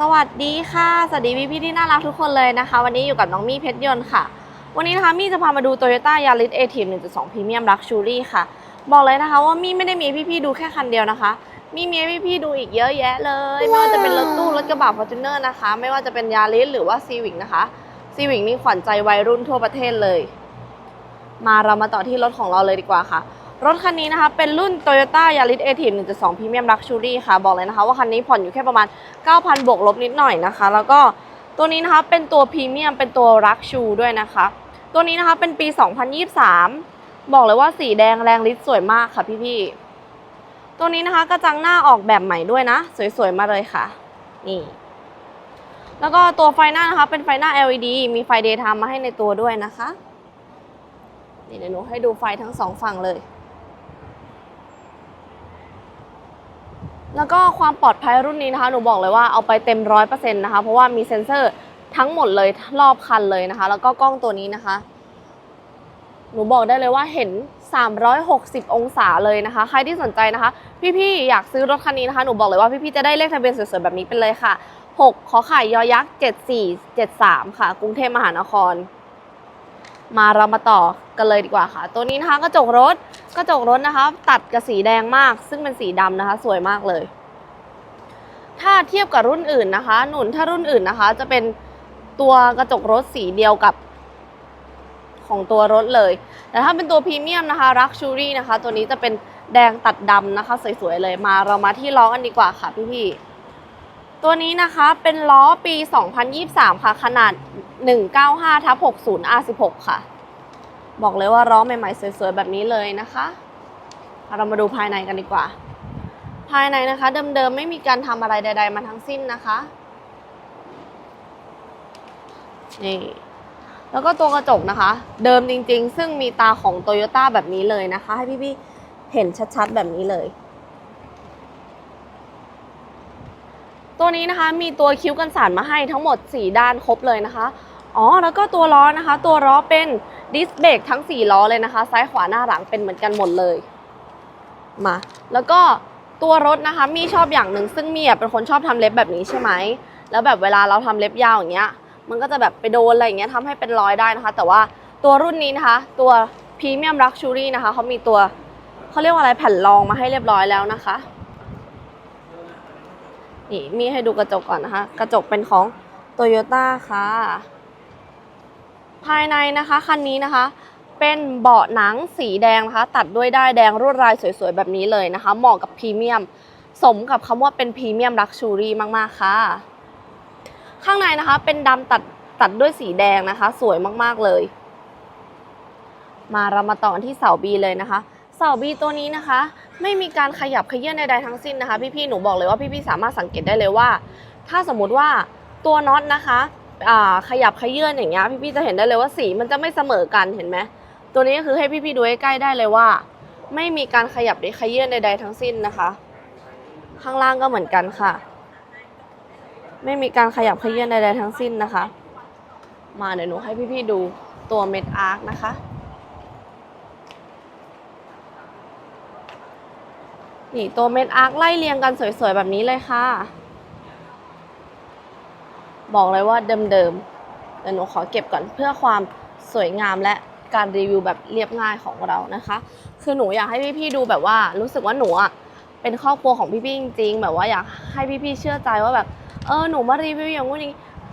สวัสดีค่ะ สวัสดีพี่พี่ที่น่ารักทุกคนเลยนะคะ วันนี้อยู่กับน้องมี่เพชรยนต์ค่ะ วันนี้นะคะมี่จะพามาดู Toyota Yaris a t i v 1.2 Premium Luxury ค่ะ บอกเลยนะคะว่ามี่ไม่ได้มีให้พี่ดูแค่คันเดียวนะคะ มี่มีให้พี่ดูอีกเยอะแยะเลยไม่ว่าจะเป็นรถตู้รถกระบะ Fortuner นะคะ ไม่ว่าจะเป็น Yaris หรือว่า Civic นะคะ Civic นี่ขวัญใจวัยรุ่นทั่วประเทศเลย มาเรามาต่อที่รถของเราเลยดีกว่าค่ะ รถคันนี้นะคะ เป็นรุ่น Toyota Yaris a t i v 1.2 Premium Luxury ค่ะ บอกเลยนะคะว่าคันนี้ผ่อนอยู่แค่ประมาณ 9,000 บวกลบนิดหน่อยนะคะ แล้วก็ตัวนี้นะคะเป็นตัวพรีเมียมเป็นตัวรักชูด้วยนะคะ ตัวนี้นะคะเป็นปี 2023 บอกเลยว่าสีแดงแรงฤทธิ์สวยมากค่ะพี่ๆ ตัวนี้นะคะกระจังหน้าออกแบบใหม่ด้วยนะ สวยๆ มาเลยค่ะ นี่ แล้วก็ตัวไฟหน้านะคะ เป็นไฟหน้า LED มีไฟ daytime มาให้ในตัวด้วยนะคะ นี่เดี๋ยวหนูให้ดูไฟทั้งสองฝั่งเลย แล้วก็ความปลอดภัยรุ่นนี้นะคะหนูบอกเลยว่าเอาไปเต็มร้อยเปอร์เซ็นต์นะคะ เพราะว่ามีเซ็นเซอร์ทั้งหมดเลยรอบคันเลยนะคะ แล้วก็กล้องตัวนี้นะคะ หนูบอกได้เลยว่าเห็น 360 องศาเลยนะคะ ใครที่สนใจนะคะ พี่ๆอยากซื้อรถคันนี้นะคะหนูบอกเลยว่าพี่ๆจะได้เลขทะเบียนสวยๆแบบนี้ไปเลยค่ะ 6 ขอไข่ยอยักษ์ 7473 ค่ะ กรุงเทพมหานคร มาเรามาต่อกันเลยดีกว่าค่ะ ตัวนี้นะคะกระจกรถกระจกรถนะคะ ตัดกับสีแดงมาก ซึ่งเป็นสีดำนะคะ สวยมากเลย ถ้าเทียบกับรุ่นอื่นนะคะ หนุนถ้ารุ่นอื่นนะคะ จะเป็นตัวกระจกรถสีเดียวกับของตัวรถเลย แต่ถ้าเป็นตัวพรีเมียมนะคะรักชูรี่นะคะ ตัวนี้จะเป็นแดงตัดดำนะคะ สวยๆเลยมาเรามาที่ล้อกันดีกว่าค่ะพี่ๆ ตัวนี้นะคะเป็นล้อปี 2023 ค่ะ ขนาด 195ทับ60 R16 ค่ะ บอกเลยว่าล้อใหม่ๆ สวยๆ แบบนี้เลยนะคะเอาเรามาดูภายในกันดีกว่า ภายในนะคะเดิมๆ ไม่มีการทำอะไรใด ๆ มาทั้งสิ้นนะคะนี่แล้วก็ตัวกระจกนะคะ เดิมจริงๆ ซึ่งมีตาของโตโยต้าแบบนี้เลยนะคะ ให้พี่ๆ เห็นชัดๆ แบบนี้เลย ตัวนี้นะคะมีตัวคิ้วกันสานมาให้ทั้งหมด 4 ด้านครบเลยนะคะ อ๋อ แล้วก็ตัวล้อนะคะ ตัวล้อเป็นดิสเบรกทั้ง 4 ล้อเลยนะคะ ซ้ายขวาหน้าหลังเป็นเหมือนกันหมดเลย มา แล้วก็ตัวรถนะคะมีชอบอย่างหนึ่งซึ่งมี่เป็นคนชอบทำเล็บแบบนี้ใช่ไหม แล้วแบบเวลาเราทำเล็บยาวอย่างเงี้ย มันก็จะแบบไปโดนอะไรอย่างเงี้ยทำให้เป็นรอยได้นะคะ แต่ว่าตัวรุ่นนี้นะคะ ตัวพรีเมียมลักชูรี่นะคะเขามีตัวเขาเรียกว่าอะไรแผ่นรองมาให้เรียบร้อยแล้วนะคะ นี่มีให้ดูกระจกก่อนนะคะ กระจกเป็นของโตโยต้าค่ะ ภายในนะคะคันนี้นะคะ เป็นเบาะหนังสีแดงนะคะ ตัดด้วยด้ายแดงรวดลายสวยๆ แบบนี้เลยนะคะ เหมาะกับพรีเมียม สมกับคำว่าเป็นพรีเมียมลักชูรี่มากๆค่ะ ข้างในนะคะเป็นดำตัดตัดด้วยสีแดงนะคะ สวยมากๆเลย มาเรามาต่อที่เสาบีเลยนะคะ เสาบีตัวนี้นะคะ ไม่มีการขยับขยื่นใดๆทั้งสิ้นนะคะพี่ๆหนูบอกเลยว่าพี่ๆสามารถสังเกตได้เลยว่า ถ้าสมมุติว่าตัวน็อตนะคะอ่าขยับขยื่นอย่างเงี้ยพี่ๆจะเห็นได้เลยว่าสีมันจะไม่เสมอกันเห็นไหมตัวนี้ก็คือให้พี่ๆดูใใกล้ได้เลยว่า ไม่มีการขยับหรือขยื่นใดๆทั้งสิ้นนะคะ ข้างล่างก็เหมือนกันค่ะ ไม่มีการขยับขยื่นใดๆทั้งสิ้นนะคะ มาเดี๋ยวหนูให้พี่ๆดูตัวเม็ดอาร์คนะคะ นี่ตัวเม็ดอาร์คไล่เรียงกันสวยๆ แบบนี้เลยค่ะ บอกเลยว่าเดิมๆแต่หนูขอเก็บก่อนเพื่อความสวยงามและการรีวิวแบบเรียบง่ายของเรานะคะ คือหนูอยากให้พี่ๆดูแบบว่า รู้สึกว่าหนูอะเป็นครอบครัวของพี่ๆจริงๆ แบบว่าอยากให้พี่ๆเชื่อใจว่าแบบเออหนูมารีวิวอย่างนี้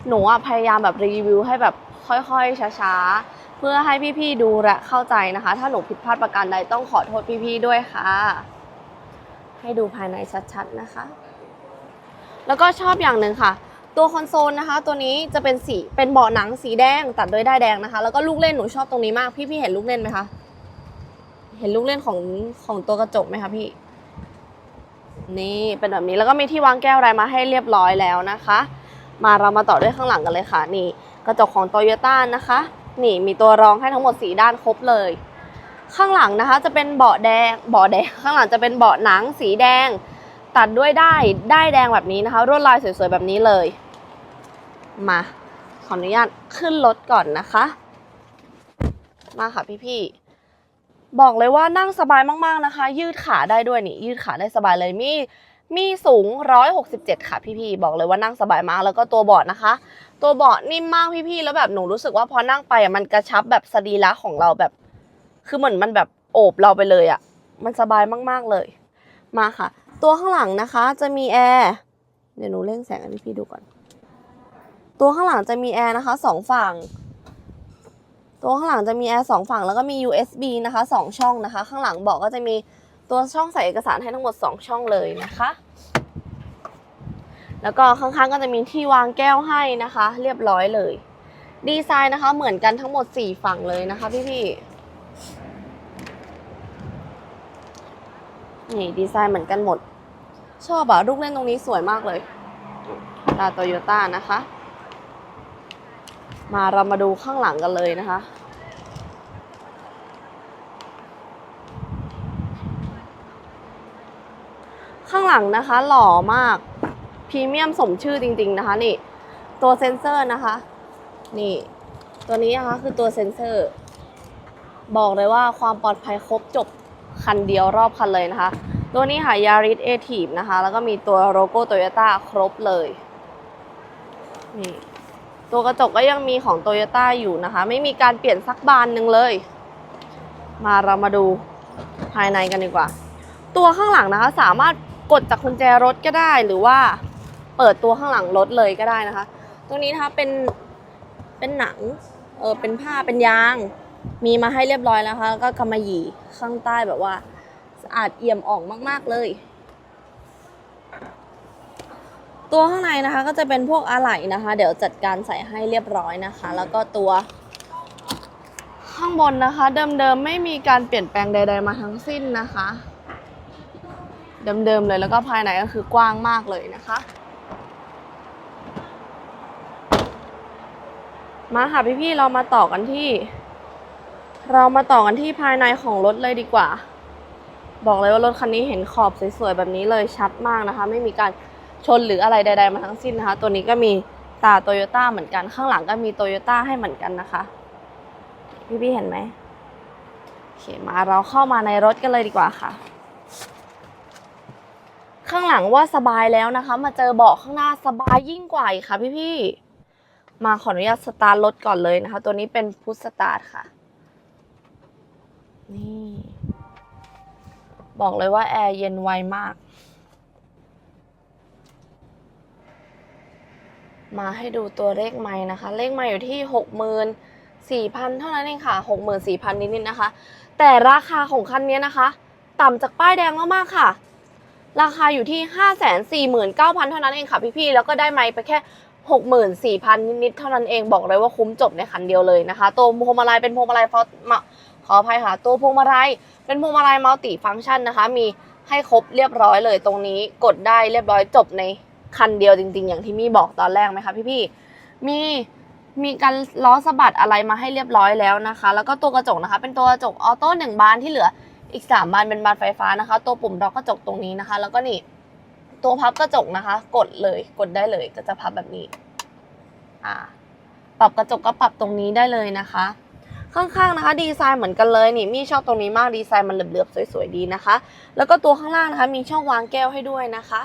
หนูอะพยายามแบบรีวิวให้แบบค่อยๆช้าๆ เพื่อให้พี่ๆดูและเข้าใจนะคะ ถ้าหนูผิดพลาดประการใดต้องขอโทษพี่ๆด้วยค่ะ ให้ดูภายในชัดๆนะคะ แล้วก็ชอบอย่างหนึ่งค่ะ ตัวคอนโซลนะคะ ตัวนี้จะเป็นสีเป็นเบาะหนังสีแดงตัดด้วยด้ายแดงนะคะ แล้วก็ลูกเล่นหนูชอบตรงนี้มากพี่ๆเห็นลูกเล่นไหมคะเห็นลูกเล่นของของตัวกระจกไหมคะพี่นี่เป็นแบบนี้แล้วก็มีที่วางแก้วอะไรมาให้เรียบร้อยแล้วนะคะ มาเรามาต่อด้วยข้างหลังกันเลยค่ะ นี่กระจกของโตโยต้านะคะ นี่มีตัวรองให้ทั้งหมดสีด้านครบเลย ข้างหลังนะคะจะเป็นเบาะแดงเบาะแดงข้างหลังจะเป็นเบาะหนังสีแดง ตัดด้วยได้ายด้แดงแบบนี้นะคะรวดลายสวยๆแบบนี้เลย มาขออนุญาตขึ้นรถก่อนนะคะ มาค่ะพี่ๆบอกเลยว่านั่งสบายมากๆนะคะ ยืดขาได้ด้วยนี่ยืดขาได้สบายเลยมีมีสูง 167 ค่ะพี่ๆ บอกเลยว่านั่งสบายมาก แล้วก็ตัวเบาะนะคะ ตัวเบาะนิ่มมากพี่ๆ แล้วแบบหนูรู้สึกว่าพอนั่งไปมันกระชับแบบสรีระของเราแบบ คือเหมือนมันแบบโอบเราไปเลยอะ มันสบายมากๆเลย มาค่ะ ตัวข้างหลังนะคะจะมีแอร์เดี๋ยวหนูเร่งแสงให้พี่ดูก่อน ตัวข้างหลังจะมีแอร์นะคะสองฝั่ง ตัวข้างหลังจะมีแอร์สองฝั่งแล้วก็มี USB นะคะสองช่องนะคะ ข้างหลังเบอกก็จะมีตัวช่องใส่เอกสารให้ทั้งหมด 2 ช่องเลยนะคะ แล้วก็ข้างๆก็จะมีที่วางแก้วให้นะคะ เรียบร้อยเลย ดีไซน์นะคะเหมือนกันทั้งหมด 4 ฝั่งเลยนะคะพี่ๆ นี่ดีไซน์เหมือนกันหมด ชอบอะลูกเล่นตรงนี้สวยมากเลยตาโตโยต้านะคะ มาเรามาดูข้างหลังกันเลยนะคะ ข้างหลังนะคะ หล่อมากพรีเมียมสมชื่อจริง ๆนะคะ นี่ ตัวเซ็นเซอร์นะคะ นี่ ตัวนี้นะคะคือตัวเซ็นเซอร์ บอกเลยว่าความปลอดภัยครบจบ คันเดียวรอบคันเลยนะคะ ตัวนี้ค่ะ Yaris a t i v นะคะ แล้วก็มีตัวโลโก้โตโยต้าครบเลยนี่ตัวกระจกก็ยังมีของโตโยต้าอยู่นะคะ ไม่มีการเปลี่ยนสักบานหนึ่งเลย มาเรามาดูภายในกันดีกว่า ตัวข้างหลังนะคะ สามารถกดจากกุญแจรถก็ได้หรือว่าเปิดตัวข้างหลังรถเลยก็ได้นะคะ ตรงนี้นะคะเป็นเป็นหนังเออเป็นผ้าเป็นยาง มีมาให้เรียบร้อยแล้วนะคะแล้วก็กำมะหยี่ข้างใต้แบบว่าสะอาดเอี่ยมอ่องมาก ๆ เลย ตัวข้างในนะคะก็จะเป็นพวกอะไหล่นะคะ เดี๋ยวจัดการใส่ให้เรียบร้อยนะคะ แล้วก็ตัว ข้างบนนะคะ เดิมๆไม่มีการเปลี่ยนแปลงใด ๆ มาทั้งสิ้นนะคะ เดิมๆเลยแล้วก็ภายในก็คือกว้างมากเลยนะคะมาค่ะพี่ๆเรามาต่อกันที่ เรามาต่อกันที่ภายในของรถเลยดีกว่า บอกเลยว่ารถคันนี้เห็นขอบสวยๆแบบนี้เลยชัดมากนะคะ ไม่มีการชนหรืออะไรใด ๆ มาทั้งสิ้นนะคะ ตัวนี้ก็มีตาโตโยต้าเหมือนกัน ข้างหลังก็มีโตโยต้าให้เหมือนกันนะคะ พี่ๆเห็นไหมโอเคมาเราเข้ามาในรถกันเลยดีกว่าค่ะ ข้างหลังว่าสบายแล้วนะคะ มาเจอเบาะข้างหน้าสบายยิ่งกว่าอีกค่ะพี่ๆมาขออนุญาตสตาร์ทรถก่อนเลยนะคะ ตัวนี้เป็นพุทสตาร์ทค่ะ นี่ บอกเลยว่าแอร์เย็นไวมาก มาให้ดูตัวเลขไม้นะคะ เลขไม้อยู่ที่หกหมื่นสี่พันเท่านั้นเองค่ะหกหมื่นสี่พันนิดๆนะคะ แต่ราคาของคันนี้นะคะ ต่ำจากป้ายแดงมากๆค่ะ ราคาอยู่ที่5 4 9 0 0 0เท่านั้นเองค่ะพี่ๆแล้วก็ได้ไมค์ไปแค่64,000 นิดๆ เท่านั้นเองบอกเลยว่าคุ้มจบในคันเดียวเลยนะคะ ตัวพวงมาลัยเป็นพวงมาลัยฟอมา ขออภัยค่ะ ตัวพวงมาลัยเป็นพวงมาลัยมัลติฟังก์ชันนะคะ มีให้ครบเรียบร้อยเลยตรงนี้กดได้เรียบร้อยจบในคันเดียวจริง ๆ อย่างที่มี่บอกตอนแรกไหมคะพี่ๆมีมีการล้อสะบัดอะไรมาให้เรียบร้อยแล้วนะคะ แล้วก็ตัวกระจกนะคะ เป็นตัวกระจกออโต้หนึ่งบานที่เหลืออีก 3 บานเป็นบานไฟฟ้านะคะ ตัวปุ่มล็อกกระจกตรงนี้นะคะ แล้วก็นี่ตัวพับกระจกนะคะ กดเลยกดได้เลยก็จะพับแบบนี้ อ่า ปรับกระจกก็ปรับตรงนี้ได้เลยนะคะ ข้างๆนะคะ ดีไซน์เหมือนกันเลยนี่มี่ชอบตรงนี้มากดีไซน์มันเหลือบๆสวยๆดีนะคะ แล้วก็ตัวข้างล่างนะคะ มีช่องวางแก้วให้ด้วยนะคะ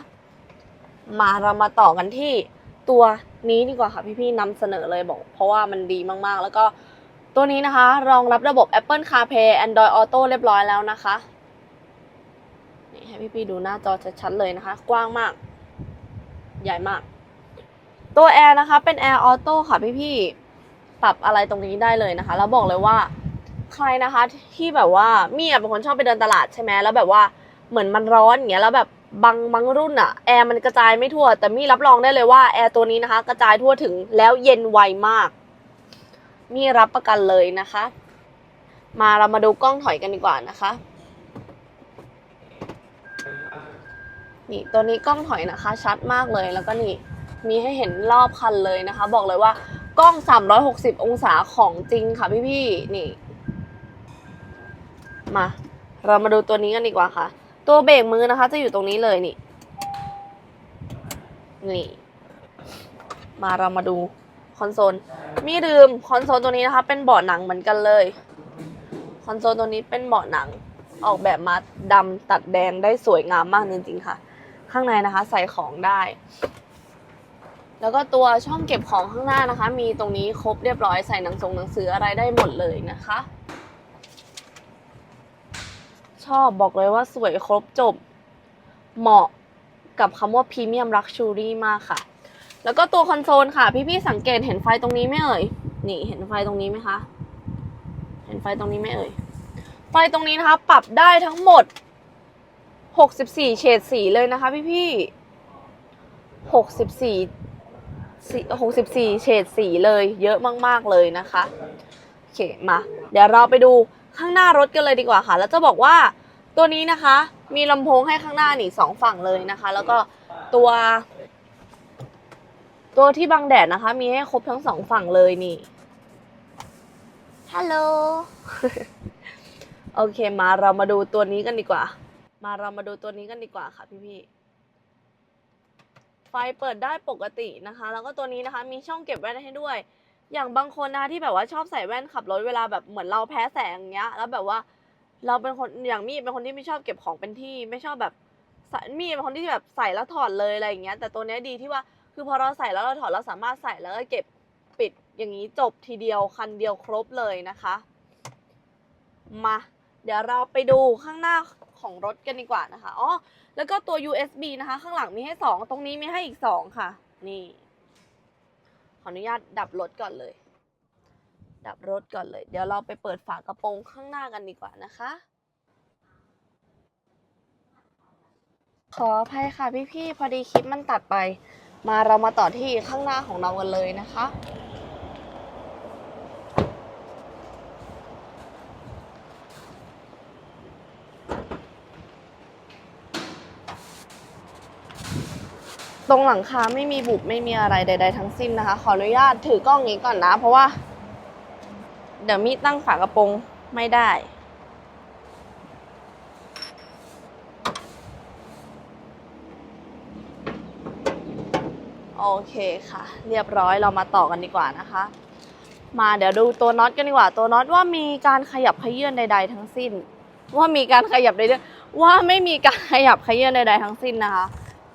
มาเรามาต่อกันที่ตัวนี้ดีกว่าค่ะพี่ๆนำเสนอเลยบอก เพราะว่ามันดีมากๆ แล้วก็ตัวนี้นะคะ รองรับระบบ Apple CarPlay Android Auto เรียบร้อยแล้วนะคะนี่ให้พี่ๆดูหน้าจอชัดๆเลยนะคะ กว้างมาก ใหญ่มาก ตัวแอร์นะคะ เป็นแอร์ออโต้ค่ะพี่ๆ ปรับอะไรตรงนี้ได้เลยนะคะ แล้วบอกเลยว่าใครนะคะที่แบบว่ามี่ะเป็นคนชอบไปเดินตลาดใช่ไหมแล้วแบบว่าเหมือนมันร้อนอย่างเงี้ยแล้วแบบบางบางรุ่นอะแอร์มันกระจายไม่ทั่ว แต่มี่รับรองได้เลยว่าแอร์ตัวนี้นะคะ กระจายทั่วถึงแล้วเย็นไวมาก มีรับประกันเลยนะคะ มาเรามาดูกล้องถอยกันดีกว่านะคะ นี่ตัวนี้กล้องถอยนะคะ ชัดมากเลยแล้วก็นี่มีให้เห็นรอบคันเลยนะคะ บอกเลยว่า กล้อง 360 องศาของจริงค่ะพี่ๆนี่ มา เรามาดูตัวนี้กันดีกว่าค่ะ ตัวเบรกมือนะคะ จะอยู่ตรงนี้เลยนี่ นี่ มาเรามาดูคอนโซล มีลืมคอนโซลตัวนี้นะคะ เป็นเบาะหนังเหมือนกันเลย คอนโซลตัวนี้เป็นเบาะหนังออกแบบมาดำตัดแดงได้สวยงามมากจริงๆค่ะ ข้างในนะคะ ใส่ของได้ แล้วก็ตัวช่องเก็บของข้างหน้านะคะ มีตรงนี้ครบเรียบร้อยใส่หนังสงหนังสืออะไรได้หมดเลยนะคะ ชอบบอกเลยว่าสวยครบจบ เหมาะกับคำว่าพรีเมียมลักชูรี่มากค่ะ แล้วก็ตัวคอนโซลค่ะ พี่ๆสังเกตเห็นไฟตรงนี้ไหมเอ่ย นี่เห็นไฟตรงนี้ไหมคะ เห็นไฟตรงนี้ไหมเอ่ย ไฟตรงนี้นะคะ ปรับได้ทั้งหมด 64 เฉดสีเลยนะคะ พี่ๆ64 64 เฉดสีเลยเยอะมากๆเลยนะคะโอเคมาเดี๋ยวเราไปดูข้างหน้ารถกันเลยดีกว่าค่ะ แล้วจะบอกว่าตัวนี้นะคะ มีลำโพงให้ข้างหน้านี่สองฝั่งเลยนะคะ แล้วก็ตัว ตัวที่บังแดดนะคะ มีให้ครบทั้งสองฝั่งเลยนี่ฮัลโหลโอเคมาเรามาดูตัวนี้กันดีกว่า มาเรามาดูตัวนี้กันดีกว่าค่ะพี่ๆไฟเปิดได้ปกตินะคะ แล้วก็ตัวนี้นะคะมีช่องเก็บแว่นให้ด้วย อย่างบางคนนะคะที่แบบว่าชอบใส่แว่นขับรถเวลาแบบเหมือนเราแพ้แสงอย่างเงี้ย แล้วแบบว่าเราเป็นคนอย่างมี่เป็นคนที่ไม่ชอบเก็บของเป็นที่ไม่ชอบแบบมี่เป็นคนที่แบบใส่แล้วถอดเลยอะไรอย่างเงี้ยแต่ตัวนี้ดีที่ว่าคือพอเราใส่แล้วเราถอดเราสามารถใส่แล้วก็เก็บปิดอย่างนี้จบทีเดียวคันเดียวครบเลยนะคะ มา เดี๋ยวเราไปดูข้างหน้า ของรถกันดีกว่านะคะอ๋อแล้วก็ตัว USB นะคะ ข้างหลังมีให้สองตรงนี้มีให้อีกสองค่ะ นี่ ขออนุญาตดับรถก่อนเลย ดับรถก่อนเลย เดี๋ยวเราไปเปิดฝากระโปรงข้างหน้ากันดีกว่านะคะ ขออภัยค่ะพี่ๆพอดีคลิปมันตัดไป มาเรามาต่อที่ข้างหน้าของเรากันเลยนะคะ ตรงหลังคาไม่มีบุบไม่มีอะไรใด ๆ ทั้งสิ้นนะคะ ขออนุญาตถือกล้องนี้ก่อนนะ เพราะว่า เดี๋ยวมีตั้งฝากระโปรงไม่ได้ โอเคค่ะ เรียบร้อยเรามาต่อกันดีกว่านะคะ มาเดี๋ยวดูตัวน็อตกันดีกว่า ตัวน็อตว่ามีการขยับขยื่นใด ๆ ทั้งสิ้น ว่ามีการขยับใดๆว่าไม่มีการขยับขยื่นใด ๆ ทั้งสิ้นนะคะ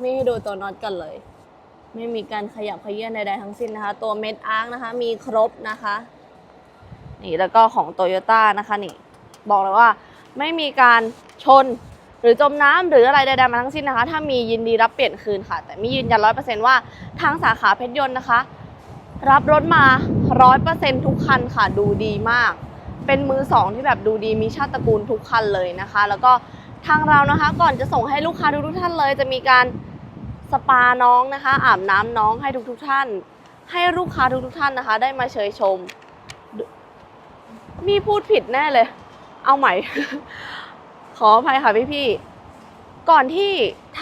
ไม่ให้ดูตัวน็อตกันเลย ไม่มีการขยับขยื่นใดๆทั้งสิ้นนะคะ ตัวเม็ดอาร์คนะคะ มีครบนะคะ นี่แล้วก็ของโตโยต้านะคะนี่ บอกเลยว่าไม่มีการชนหรือจมน้ำหรืออะไรใดๆมาทั้งสิ้นนะคะ ถ้ามียินดีรับเปลี่ยนคืนค่ะ แต่มียืนยันร้อยเปอร์เซ็นต์ว่าทางสาขาเพชรยนต์นะคะ รับรถมาร้อยเปอร์เซ็นต์ทุกคันค่ะ ดูดีมาก เป็นมือสองที่แบบดูดีมีชาติตระกูลทุกคันเลยนะคะ แล้วก็ทางเรานะคะ ก่อนจะส่งให้ลูกค้าทุกท่านเลย จะมีการ สปาน้องนะคะ อาบน้ำน้องให้ทุกๆท่าน ให้ลูกค้าทุกๆท่านนะคะ ได้มาเชยชม มีพูดผิดแน่เลย เอาใหม่ ขออภัยค่ะพี่พี่ก่อนที่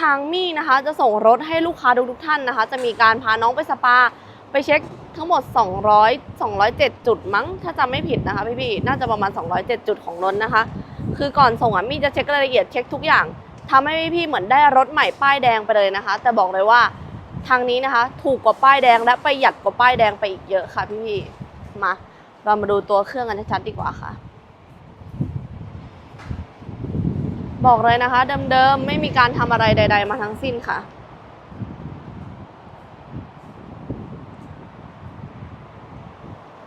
ทางมี่นะคะ จะส่งรถให้ลูกค้าทุกๆท่านนะคะ จะมีการพาน้องไปสปาไปเช็คทั้งหมด 200 207 จุดมั้ง ถ้าจำไม่ผิดนะคะพี่พี่น่าจะประมาณ 207 จุดของรถนะคะ คือก่อนส่งอะมี่จะเช็ครายละเอียดเช็คทุกอย่าง ทำให้พี่พี่ๆเหมือนได้รถใหม่ป้ายแดงไปเลยนะคะ แต่บอกเลยว่าทางนี้นะคะ ถูกกว่าป้ายแดงและประหยัดกว่าป้ายแดงไปอีกเยอะค่ะพี่พี่ๆมาเรามาดูตัวเครื่องกันชัดๆดีกว่าค่ะ บอกเลยนะคะเดิมๆไม่มีการทำอะไรใด ๆ มาทั้งสิ้นค่ะ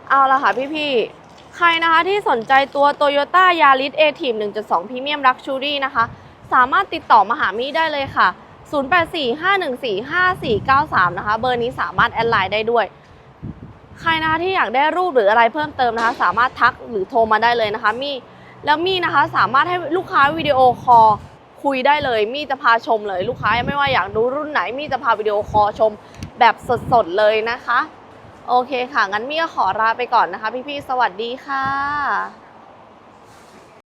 เอาละค่ะพี่ๆ ใครนะคะที่สนใจตัว Toyota Yaris a t i v 1.2 Premium Luxury นะคะ สามารถติดต่อมาหามี่ได้เลยค่ะ 0845145493 นะคะ เบอร์นี้สามารถแอดไลน์ได้ด้วย ใครนะคะที่อยากได้รูปหรืออะไรเพิ่มเติมนะคะ สามารถทักหรือโทรมาได้เลยนะคะมี่แล้วมี่นะคะสามารถให้ลูกค้าวิดีโอคอลคุยได้เลย มี่จะพาชมเลย ลูกค้าไม่ว่าอยากดูรุ่นไหน มี่จะพาวิดีโอคอลชมแบบสดๆเลยนะคะ โอเคค่ะ งั้นมี่ก็ขอลาไปก่อนนะคะ พี่ๆ สวัสดีค่ะ